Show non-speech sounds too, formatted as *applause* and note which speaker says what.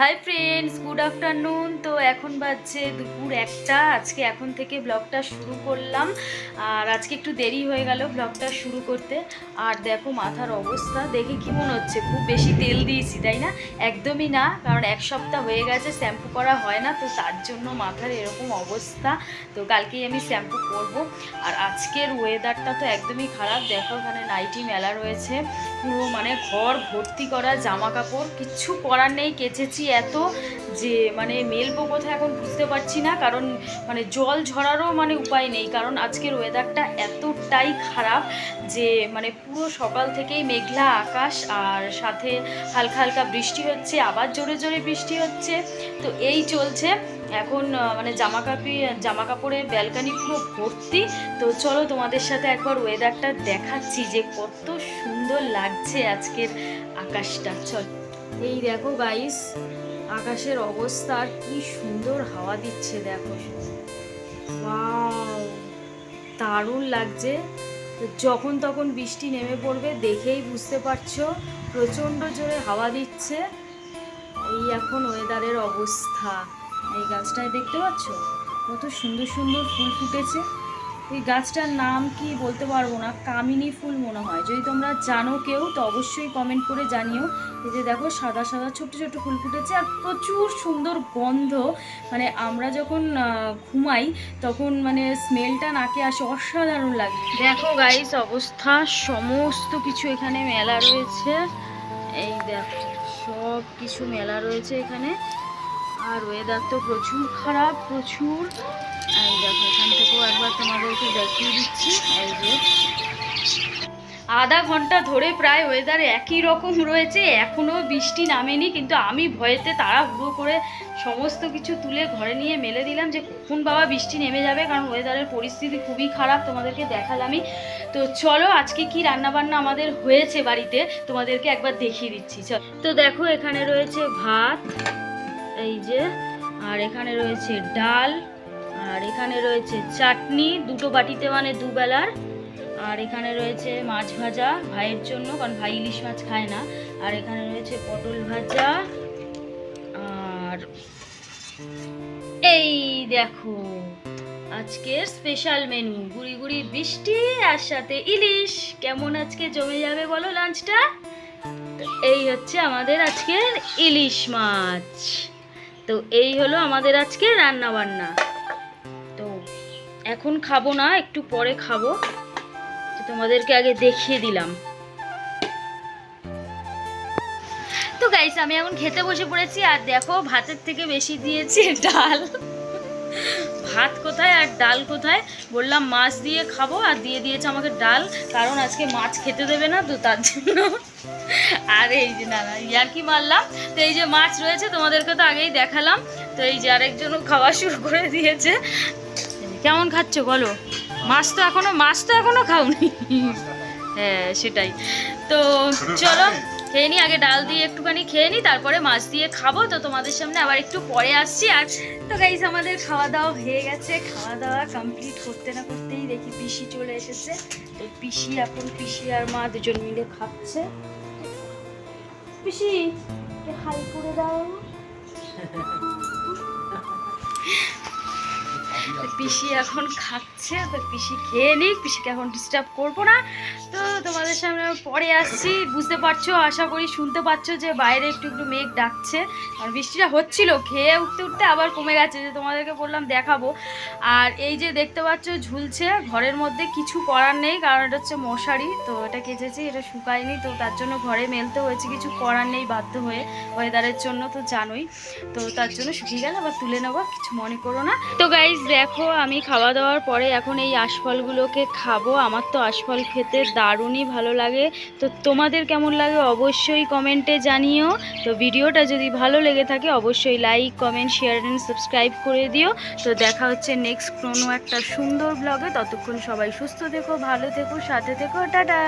Speaker 1: Hi friends good afternoon তো এখন বাজছে দুপুর একটা। আজকে এখন থেকে ব্লগটা শুরু করলাম। আর আজকে একটু দেরি হয়ে গেল ব্লগটা শুরু করতে। আর দেখো মাথার অবস্থা, দেখে কি মনে হচ্ছে? খুব বেশি তেল দিয়েছি, তাই না? একদমই না, কারণ এক সপ্তাহ হয়ে গেছে, শ্যাম্পু করা হয় না, তো তার জন্য মাথার এরকম অবস্থা। তো কালকেই আমি শ্যাম্পু করব। আর আজকের ওয়েদারটা তো একদমই খারাপ। দেখো ওখানে নাইটি মেলা রয়েছে। পুরো মানে ঘর ভর্তি করা জামা কাপড় কিচ্ছু করার নেই। কেচেছি এত যে মানে মেলবো কোথায় এখন বুঝতে পারছি না, কারণ মানে জল ঝরারও মানে উপায় নেই, কারণ আজকের ওয়েদারটা এতটাই খারাপ যে মানে পুরো সকাল থেকেই মেঘলা আকাশ আর সাথে হালকা হালকা বৃষ্টি হচ্ছে, আবার জোরে জোরে বৃষ্টি হচ্ছে, তো এই চলছে। এখন মানে জামা কাপড় জামা কাপড়ের ব্যালকানি পুরো ভর্তি, তো চলো তোমাদের সাথে একবার ওয়েদারটা দেখাচ্ছি যে কত সুন্দর লাগছে আজকের আকাশটা। চল। এই দেখো গাইস আকাশের অবস্থা কি সুন্দর হাওয়া দিচ্ছে দেখো। দারুণ লাগছে। যখন তখন বৃষ্টি নেমে পড়বে দেখেই বুঝতে পারছ, প্রচণ্ড জোরে হাওয়া দিচ্ছে। এই এখন ওয়েদারের অবস্থা। এই গাছটায় দেখতে পাচ্ছ? কত সুন্দর সুন্দর ফুল ফুটেছে। এই গাছটার নাম কি বলতে পারব না? কামিনী ফুল মনে হয়। যদি তোমরা জানো কেউ, তো অবশ্যই কমেন্ট করে জানিও। এই যে দেখো, সাদা সাদা ছোট ছোট ফুল ফুটেছে আর প্রচুর সুন্দর গন্ধ। মানে আমরা যখন ঘুমাই, তখন মানে স্মেলটা নাকে আসে, অসাধারণ লাগে। দেখো গাইস অবস্থা, সমস্ত কিছু এখানে মেলা রয়েছে। এই দেখো, সব কিছু মেলা রয়েছে এখানে। আর ওয়েদার তো প্রচুর খারাপ, প্রচুর। এই দেখো এখান থেকেও একবার তোমাদেরকে দেখিয়ে দিচ্ছি। এই যে। আধা ঘণ্টা ধরে প্রায় ওয়েদার একই রকম রয়েছে। এখনও বৃষ্টি নামেনি, কিন্তু আমি ভয়েতে তাড়াহুড়ো করে সমস্ত কিছু তুলে ঘরে নিয়ে মেলে দিলাম যে কখন বাবা বৃষ্টি নেমে যাবে, কারণ ওয়েদারের পরিস্থিতি খুবই খারাপ তোমাদেরকে দেখালামই। তো চলো, আজকে কি রান্নাবান্না আমাদের হয়েছে বাড়িতে, তোমাদেরকে একবার দেখিয়ে দিচ্ছি। চল তো দেখো, এখানে রয়েছে ভাত, এই যে, আর এখানে রয়েছে ডাল আর এখানে রয়েছে চাটনি, দুটো বাটিতে মানে দুবেলার আর এখানে রয়েছে মাছ ভাজা ভাইয়ের জন্য, কারণ ভাই ইলিশ মাছ খায় না। আর এখানে রয়েছে পটল ভাজা। আর এই দেখো, আজকের স্পেশাল মেনু গুড়ি গুড়ি বৃষ্টি আর সাথে ইলিশ। কেমন আজকে জমে যাবে বলো লাঞ্চটা এই হচ্ছে আমাদের আজকের ইলিশ মাছ। তো এই হলো আমাদের আজকে রান্না বান্না এখন খাব না, একটু পরে খাব। তোমাদেরকে আগে দেখিয়ে দিলাম। তো গাইস আমি এখন খেতে বসে পড়েছি, আর দেখো ভাতের থেকে বেশি দিয়েছি ডাল। ভাত কোথায় আর ডাল কোথায়? বললাম মাছ দিয়ে খাব, আর দিয়ে দিয়েছে আমাকে ডাল, কারণ আজকে মাছ খেতে দেবে না, তো তার জন্য। আর এই যে, না না ইয়ার কি মারলাম। তো এই যে মাছ রয়েছে, তোমাদেরকে তো আগেই দেখালাম। তো এই যে আরেকজনও খাওয়া শুরু করে দিয়েছে। কেমন খাচ্ছ বলো? মাছ তো এখনও মাছ তো এখনও খাওনি। হ্যাঁ সেটাই। তো চলো খেয়ে নি আগে ডাল দিয়ে একটুখানি খেয়ে নি তারপরে মাছ দিয়ে খাব। তো তোমাদের সামনে আবার একটু পরে আসছি। আর তো গাইজ আমাদের খাওয়া দাওয়া হয়ে গেছে। খাওয়া দাওয়া কমপ্লিট করতে না করতেই দেখি পিসি চলে এসেছে। তো পিসি এখন পিসি আর মা দুজন মিলে খাচ্ছে। পিসি হাই করে দাও। *laughs* পিসি এখন খাচ্ছে তো পিসি খেয়ে নিক পিসিকে এখন ডিস্টার্ব করব না। তো তোমাদের সামনে পরে আসছি। বুঝতে পারছ, আশা করি শুনতে পাচ্ছো যে বাইরে একটু একটু মেঘ ডাকছে। আর বৃষ্টিটা হচ্ছিল, খেয়ে উঠতে উঠতে আবার কমে গেছে, যে তোমাদেরকে বললাম দেখাবো। আর এই যে দেখতে পাচ্ছ, ঝুলছে, ঘরের মধ্যে কিছু করার নেই, কারণ এটা হচ্ছে মশারি, তো এটা কেচেছি, এটা শুকায়নি, তো তার জন্য ঘরে মেলতে হয়েছে, কিছু করার নেই বাধ্য হয়ে ওয়েদারের জন্য তো জানোই। তো তার জন্য শুকিয়ে গেল, আবার তুলে নেব, কিছু মনে করো না। তো গাইজ দেখো, আমি খাওয়া দাওয়ার পরে এখন এই আশফলগুলোকে খাব, আমার তো আশফল খেতে দারুণই ভালো লাগে। তো তোমাদের কেমন লাগে অবশ্যই কমেন্টে জানিও। তো ভিডিওটা যদি ভালো লেগে থাকে অবশ্যই like comment share and subscribe করে দিও। তো দেখা হচ্ছে নেক্সট কোনো একটা সুন্দর ব্লগে ততক্ষণ সবাই সুস্থ থেকো, ভালো থেকো, সাথে থেকো, টাটা!